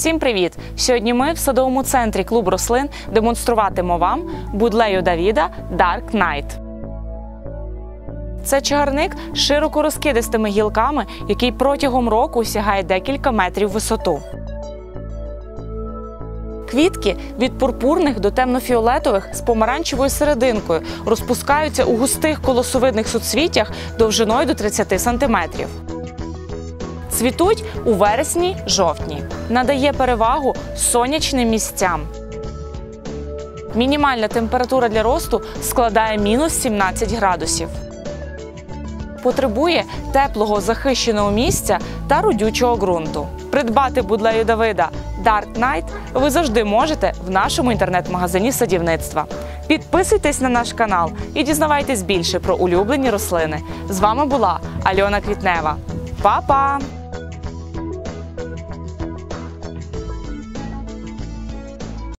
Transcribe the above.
Всім привіт! Сьогодні ми в садовому центрі клуб рослин демонструватимо вам будлею Давіда Dark Knight. Це чагарник з широко розкидистими гілками, який протягом року сягає декілька метрів висоту. Квітки від пурпурних до темнофіолетових з помаранчевою серединкою розпускаються у густих колосовидних суцвіттях довжиною до 30 см. Цвітуть у вересні-жовтні. Надає перевагу сонячним місцям. Мінімальна температура для росту складає мінус 17 градусів. Потребує теплого захищеного місця та родючого ґрунту. Придбати будлею Давида Dark Knight ви завжди можете в нашому інтернет-магазині садівництва. Підписуйтесь на наш канал і дізнавайтесь більше про улюблені рослини. З вами була Альона Квітнева. Па-па!